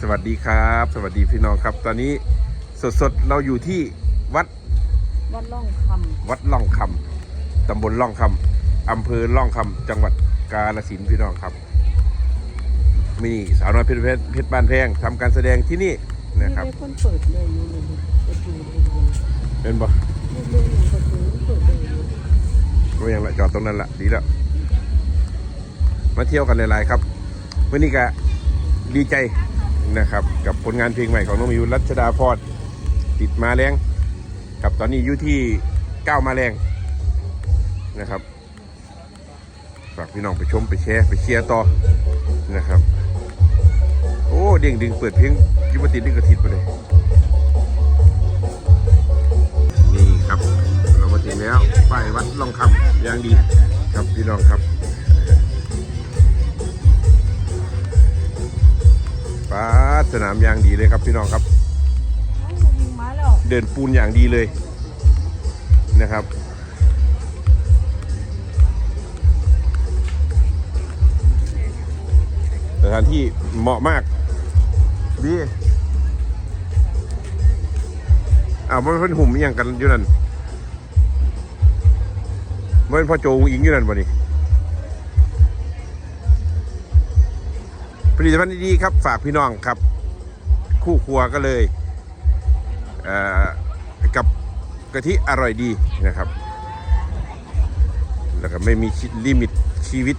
สวัสดีครับ สวัสดีพี่น้องครับ ตอนนี้สดๆเราอยู่ที่วัดวัดล่องควัดล่องคำตำบลล่องคำอำเภอล่องคำจังหวัดกาฬสินธุ์พี่น้องครับ มีสาวน้อยเพชรเพชรเพชรบ้านแพงทำการแสดงที่นี่ำนะครับมีคนเปิดเลยอยู่เลยประตูเลยเลยเป็นบ่เรื่องของประตูเปิดเลยอยู่ก็ยังละจอดตรงนั้นละดีแล้ว มาเที่ยวกันหลายๆครับวันนี้ก็ดีใจ นะครับ กับผลงานเพลงใหม่ของน้องมิวรัชดาพรติดมาแรงกับตอนนี้อยู่ที่ก้าวมาแรงนะครับฝากพี่น้องไปชมไปแชร์ไปเชียร์ต่อนะครับ โอ้เด้งดึงเปิดเพลงยุบติดดึงกระติดไปเลยนี่ครับ เรามาถึงแล้วป้ายวัดลองคำอย่างดีครับพี่น้องครับ สนามอย่างดีเลยครับพี่น้องครับ เดินปูนอย่างดีเลยนะครับสถานที่เหมาะมาก ดีอ้าวมันเป็นหุ่มอย่างกันอยู่นั่นมันเป็นพ่อโจงอิงอยู่นั่นบ่นี่ผลิตภัณฑ์ดีๆครับ ฝากพี่น้องครับ คู่ครัวก็เลยเอ่อกับกะทิอร่อยดีนะครับ แล้วก็ไม่มีลิมิตชีวิต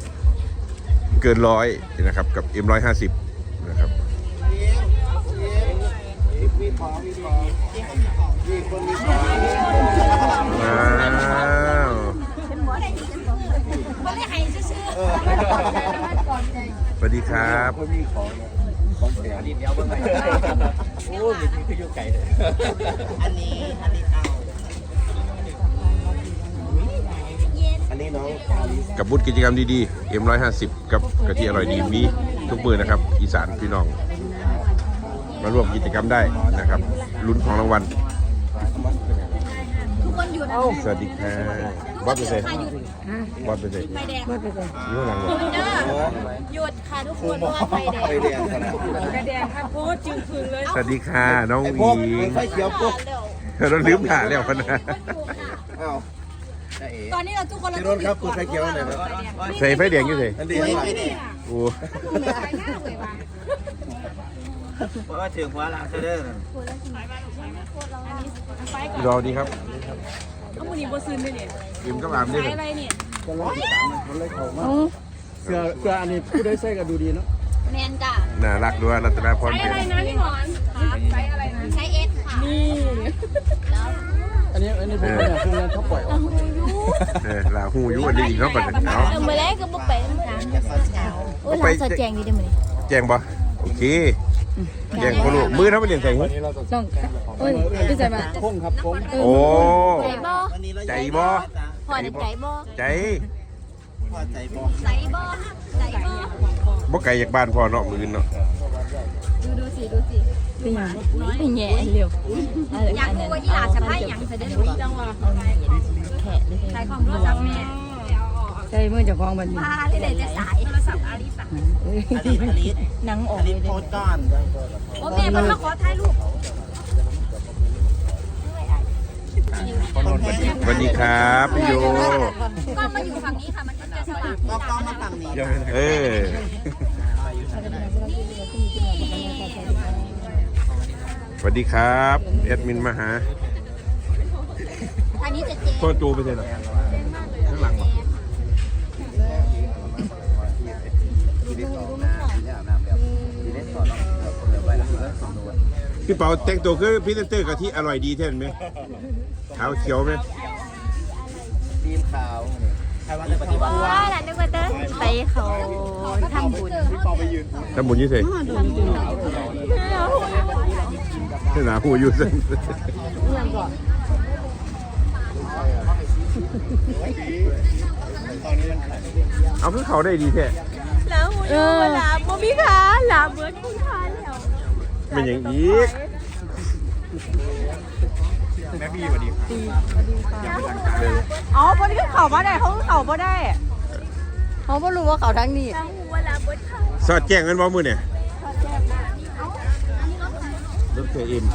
เกินร้อยนะครับกับ M150 นะครับว้าวบ่ได้ให้ ซื่อสวัสดีครับอันนี้อันนี้เอาอันนี้น้องกับบุตรกิจกรรมดีๆ M150 กับกะทิอร่อยดีมีทุกมือนะครับ อีสานพี่น้อง มาร่วมกิจกรรมได้นะครับลุ้นของรางวัล สวัสดีครับบอสไปเซ่บอสไปเซ่ไฟแดงวัดไปเลยอยู่ข้างหลังเหรอเด้อหยุดค่ะทุกคนเพราะว่าไฟแดงไปเรียนกันนะกระแดงครับโพสจึงคืนเลยสวัสดีค่ะน้องไอ้หพวกญิงไฟเขียวปุ๊บเราลืมถ่ายแล้วพะนะอ้าวได้เอ๋ตอนนี้เราทุกคนเราพี่รถครับคุณไฟเขียวไหนครับใส่ไฟแดงอยู่ใส่อันนี้ไฟแดงโอ้เพราะว่าถึงหัวลางเด้อรอดีครับ เอามือนี้โบซึนเลยเนี่ยยิมก็อาบนี่เลยอะไรเนี่ยเสื้อเสื้ออันนี้ผู้ได้ใส่ก็ดูดีเนาะแมนจ้ะน่ารักด้วยรัตนาพรใช้อะไรนะพี่หมอนใช้อะไรนะใช้เอสค่ะนี่อันนี้อันนี้ผมเนี่ยพวกนั้นเขาปล่อยออกเออลาหูอยุอันนี้อีกเนาะปัจจุบันเนาะ เออมื้อแรกก็บ่ไปโอ้ยหลานสอดแจงอยู่เด้อมื้อนี้แจ้งปะโอเค แจ้งคนลูกมือทำไปเรียนใส่หูต้องโอ้ยพี่ใส่มาพงครับพงโอ้ใจบ่ใจบ่พอได้ใจบ่ใจพอใจบ่ใจบ่ใจบ่บ่ไกลจากบ้านพ่อเนาะมือเนาะดูดูสิดูสิเป็นยังเป็นแง่เร็วอยากรู้ว่ายี่หลาสะพายหยังซะเด้อจังว่าแขะเลยใช้ความรู้จักแม่ ใช่เมื่อจะคล้องบันนี้พาที่ไหนจะสายโทรศัพท์อาลิสาอันนี้อันนี้หนังอออักนเลนี้ยโพสต์ก้อนโอ้แม่มันมาขอถ่ายรูปสวัสดีครับพี่โยกล้องมาอยู่ฝั่งนี้ค่ะมันก็จะสว่างก็กล้องมาฝั่งนี้เออสวัสดีครับแอดมินมาหาอันนี้จะเจ๊พ่อจูไปใช่หรอ พี่เปาแต่งตัวคือพรี่เซนเตอร์กะทิอร่อยดีแท้ไหมขาวเขียวไหมทีมขาวใครว่าจะปฏิบัติว่าหลานนึกว่าจะไปเขาทำบุญทำบุญยี่สิหนาหูอยู่สิเอาเพื่อเขาได้ดีแท้แล้วหูยูหลาบ่มีขาหลาเบิดมีขาแล้ว เป็นอย่างอีกอ๋อพอดีเขามาได้เขาเขามาได้เขาไม่รู้ว่าเขาทั้งนี้สอดแจ้งกันบ่มือเนี่ยรถเจเอ็ม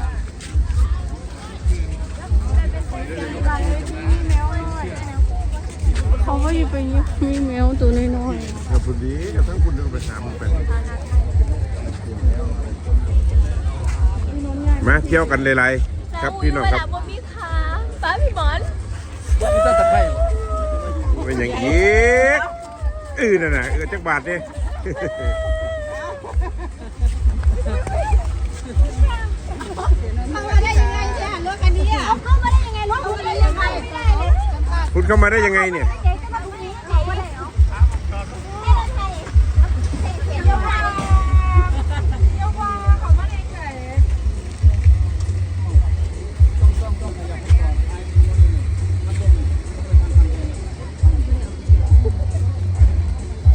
เขาก็อยู่ไปมีแมวตัวน้อยกับคุณดีกับทั้งคุณดูไปสามคนไป มาเที่ยวกันหลายๆครับพี่น้องครับบ่มีขาป้าพี่หมอนนี่ต้นตะไคร้เป็นอย่างอีกเออนั่นน่ะเออจักบาทเนี่ยเข้ามาได้ยังไงเนี่ยรถคันนี้เอาเข้ามาได้ยังไงรถคันนี้ยังไงไม่ได้เลยคุณเข้ามาได้ยังไงเนี่ย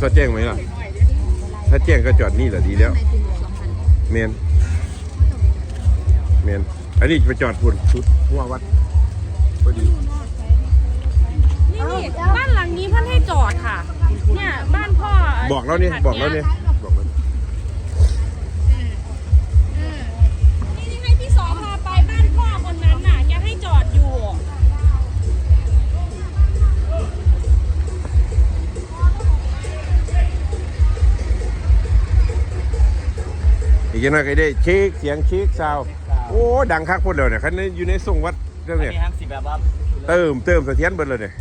สอดแจ้งไหมล่ะ ถ้าแจ้งก็จอดนี่แหละดีแล้วเมนเมนอันนี้ไปจอดพุ่นชุดหัววัดพอดีนี่นี่บ้านหลังนี้เพิ่นให้จอดค่ะ เนี่ยบ้านพ่อบอกแล้วเนี่ยบอกแล้วเนี่ย อีกอย่างหนึงก็ได้เช็คเสียงเช็คซาวด์โอ้ดังคักพุ่นเลยเนี่ยคันนี้อยู่ในทรงวัดเรื่องเนี่ย มีห้างสิแบบว่าเติมเติมเสถียรเบิดเลยเนี่ย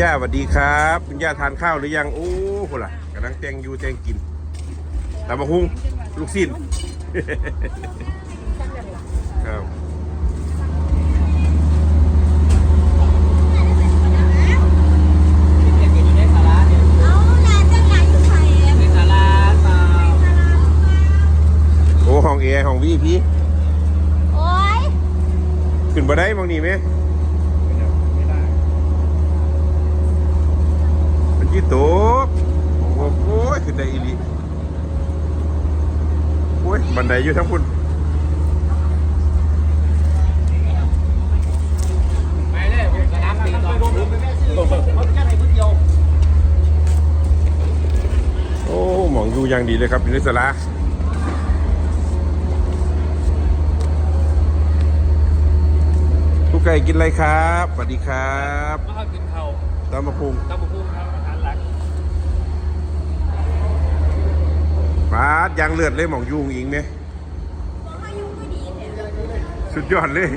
ย่าสวัสดีครับ คุณย่าทานข้าวหรือยังโอ้โหล่ะกำลังแตงอยู่แตงกินตามะฮุงลูกสิ้นครับเด็กอยู่ในศาลาเนี่ยเอาหลานจะไหนอยู่ไทยในศาลาเปล่าโอ้ห้องเอห้องวีพีโอ๊ยขึ้นบ่ได้มองนี่ไหมมันยี่ตกโอ้โหขึ้นได้อีหลี โอ้ยบันไดอยู่ทั้งพุ่นไปเลยสนามบินต่อรถแค่ไหนพื้นเดียวโอ้หมองอยู่อย่างดีเลยครับอยู่ในสลาทุกไก่กินอะไรครับสวัสดีครับมากินข้าวตามมาพุงตำบักหุ่งครับอาหารหลักปาดยางเลือดเลยหมองยุงอิงเนี่ย สุดยอดเลย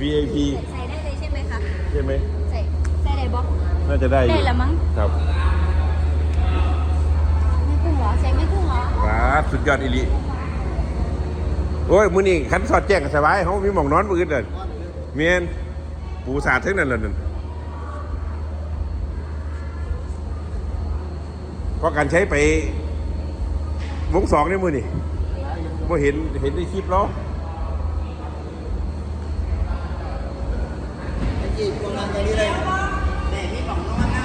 VIP ใส่ได้เลยใช่ไหมคะใช่ไหมใส่ใส่ได้บอกน่าจะได้อยู่ได้ละมั้งครับไม่พึ่งเหรอใส่ไม่พึ่งเหรอปาดสุดยอดอีหลีโอ้ยมื้อนี้คันสอดแจ้งก็สบายเขามีหมองนอนมืออื่นเด้อเมียนปูสาดทั้งนั้นเลยนั่นเพราะการใช้ไปวงสองในมือนี่ว่าเห็นเห็นในคลิปแล้ว จีบคนนั้นอย่างนี้เลยแต่มีสองน้องนะ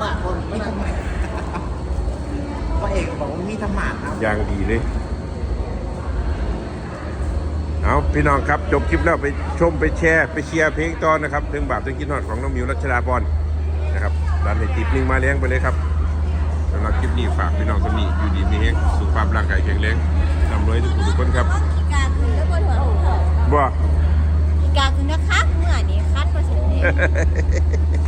มีธรรมะคนมีธรรมะพระเอกบอกว่ามีธรรมะครับ อย่างดีเลย เอาพี่น้องครับ จบคลิปแล้วไปชมไปแชร์ ไปเชียร์เพลงตอนนะครับเรื่องบาปเรื่องกินหอดของน้องมิวรัชดาพรนะครับดันให้ติดลิงก์มาเลี้ยงไปเลยครับสำหรับคลิปนี้ฝากพี่น้องสมีอยู่ดีมีแห้งสุขภาพร่างกายแข็งแรงร่ำรวยทุกคนทุกคนครับอีกาคือแล้วบนหัวหนูบ่อีกาคือนะคะเมื่อนี้คัดมาเสร็จแล้ว